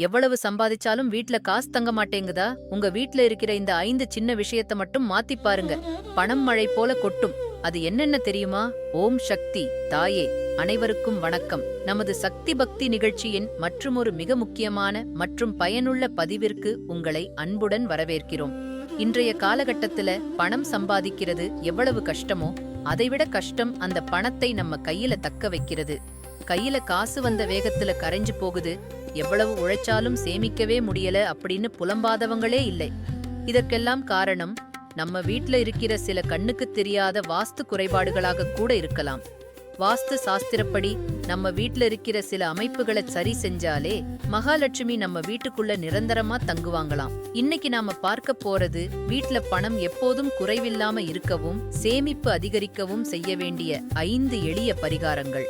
எவ்வளவு சம்பாதிச்சாலும் வீட்ல காசு தங்க மாட்டேங்குதா? உங்க வீட்ல இருக்கிற இந்த ஐந்து சின்ன விஷயத்த மட்டும் மாத்தி பாருங்க. பணம் மழை போல கொட்டும். அது என்னென்ன தெரியுமா? ஓம் சக்தி. தாயே அனைவருக்கும் வணக்கம். நமது சக்தி பக்தி நிகழ்ச்சியின் மற்றுமொரு மிக முக்கியமான மற்றும் பயனுள்ள பதிவிற்கு உங்களை அன்புடன் வரவேற்கிறோம். இன்றைய காலகட்டத்துல பணம் சம்பாதிக்கிறது எவ்வளவு கஷ்டமோ அதைவிட கஷ்டம் அந்த பணத்தை நம்ம கையில தக்க வைக்கிறது. கையில காசு வந்த வேகத்துல கரைஞ்சு போகுது. எவ்வளவு உழைச்சாலும் சேமிக்கவே முடியல அப்படின்னு புலம்பாதவங்களே இல்லை. இதற்கெல்லாம் காரணம் நம்ம வீட்ல இருக்கிற சில கண்ணுக்கு தெரியாத வாஸ்து குறைபாடுகளாக கூட இருக்கலாம். வாஸ்து சாஸ்திரப்படி நம்ம வீட்ல இருக்கிற சில அமைப்புகளை சரி செஞ்சாலே மகாலட்சுமி நம்ம வீட்டுக்குள்ள நிரந்தரமா தங்குவாங்களாம். இன்னைக்கு நாம பார்க்க போறது வீட்ல பணம் எப்போதும் குறைவில்லாம இருக்கவும் சேமிப்பு அதிகரிக்கவும் செய்ய வேண்டிய ஐந்து எளிய பரிகாரங்கள்.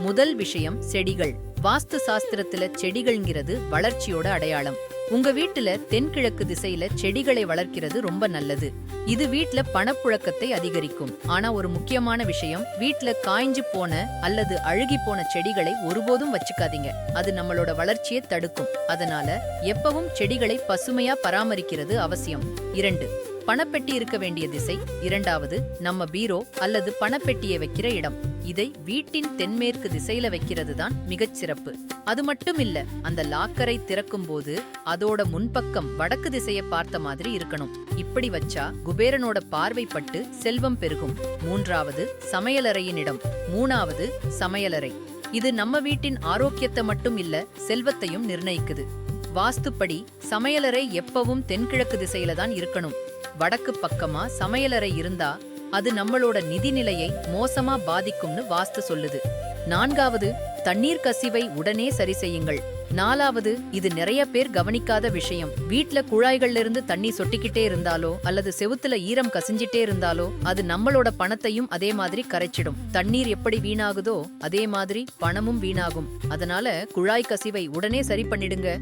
முதல் விஷயம் செடிகள். வாஸ்து சாஸ்திரத்துல செடிகள்ங்கிறது வளர்ச்சியோட அடையாளம். உங்க வீட்டுல தென்கிழக்கு திசையில செடிகளை வளர்க்கிறது ரொம்ப நல்லது. இது வீட்ல பணப்புழக்கத்தை அதிகரிக்கும். ஆனா ஒரு முக்கியமான விஷயம் வீட்ல காய்ஞ்சு போன அல்லது அழுகி போன செடிகளை ஒருபோதும் வச்சுக்காதீங்க. அது நம்மளோட வளர்ச்சியை தடுக்கும். அதனால எப்பவும் செடிகளை பசுமையா பராமரிக்கிறது அவசியம். இரண்டு பணப்பெட்டி இருக்க வேண்டிய திசை. இரண்டாவது நம்ம பீரோ அல்லது பணப்பெட்டியை வைக்கிற இடம். இதை வீட்டின் தென்மேற்கு திசையில வைக்கிறது தான் மிகச் சிறப்பு. அது மட்டும் இல்ல அந்த லாக்கரை திறக்கும் போது அதோட முன்பக்கம் வடக்கு திசையை பார்த்த மாதிரி இருக்கணும். இப்படி வச்சா குபேரனோட பார்வைப்பட்டு செல்வம் பெருகும். மூன்றாவது சமையலறையின் இடம். மூணாவது சமையலறை. இது நம்ம வீட்டின் ஆரோக்கியத்தை மட்டும் இல்ல செல்வத்தையும் நிர்ணயிக்குது. வாஸ்துப்படி சமையலறை எப்பவும் தென்கிழக்கு திசையில தான் இருக்கணும். வடக்கு பக்கமா சமையலறை இருந்தா அது நம்மளோட நிதிநிலையை மோசமா பாதிக்கும்னு வாஸ்து சொல்லுது. நான்காவது தண்ணீர் கசிவை உடனே சரி செய்யுங்கள். நாலாவது இது நிறைய பேர் கவனிக்காத விஷயம். வீட்ல குழாய்கள்ல இருந்து தண்ணி சொட்டிக்கிட்டே இருந்தாலோ அல்லது செவுத்துல ஈரம் கசிஞ்சிட்டே இருந்தாலோ அது நம்மளோட பணத்தையும் அதே மாதிரி கரைச்சிடும். தண்ணீர் எப்படி வீணாகுதோ அதே மாதிரி பணமும் வீணாகும். அதனால குழாய் கசிவை உடனே சரி பண்ணிடுங்க.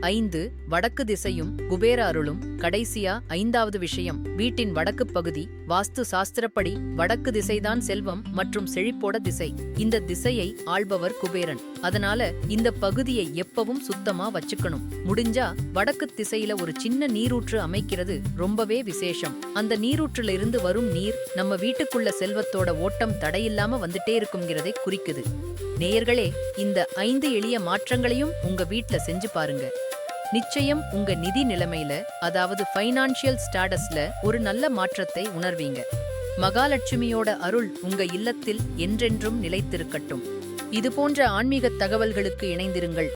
ஐந்து வடக்கு திசையும் குபேர அருளும் கடைசியா ஐந்தாவது விஷயம் வீட்டின் வடக்கு பகுதி வாஸ்து சாஸ்திரப்படி வடக்கு திசைதான் செல்வம் மற்றும் செழிப்போட திசை. இந்த திசையை ஆள்பவர் குபேரன். அதனால இந்த பகுதியை எப்பவும் சுத்தமா வச்சுக்கணும். முடிஞ்சா வடக்கு திசையில ஒரு சின்ன நீரூற்று அமைக்கிறது ரொம்பவே விசேஷம். அந்த நீரூற்றுல இருந்து வரும் நீர் நம்ம வீட்டுக்குள்ள செல்வத்தோட ஓட்டம் தடையில்லாம வந்துட்டே இருக்குங்கிறதை குறிக்குது. நேயர்களே இந்த ஐந்து எளிய மாற்றங்களையும் உங்க வீட்ல செஞ்சு பாருங்க. நிச்சயம் உங்க நிதி நிலைமையில அதாவது ஃபைனான்சியல் ஸ்டாட்டஸ்ல ஒரு நல்ல மாற்றத்தை உணர்வீங்க. மகாலட்சுமியோட அருள் உங்க இல்லத்தில் என்றென்றும் நிலைத்திருக்கட்டும். இது போன்ற ஆன்மீக தகவல்களுக்கு இணைந்திருங்கள்.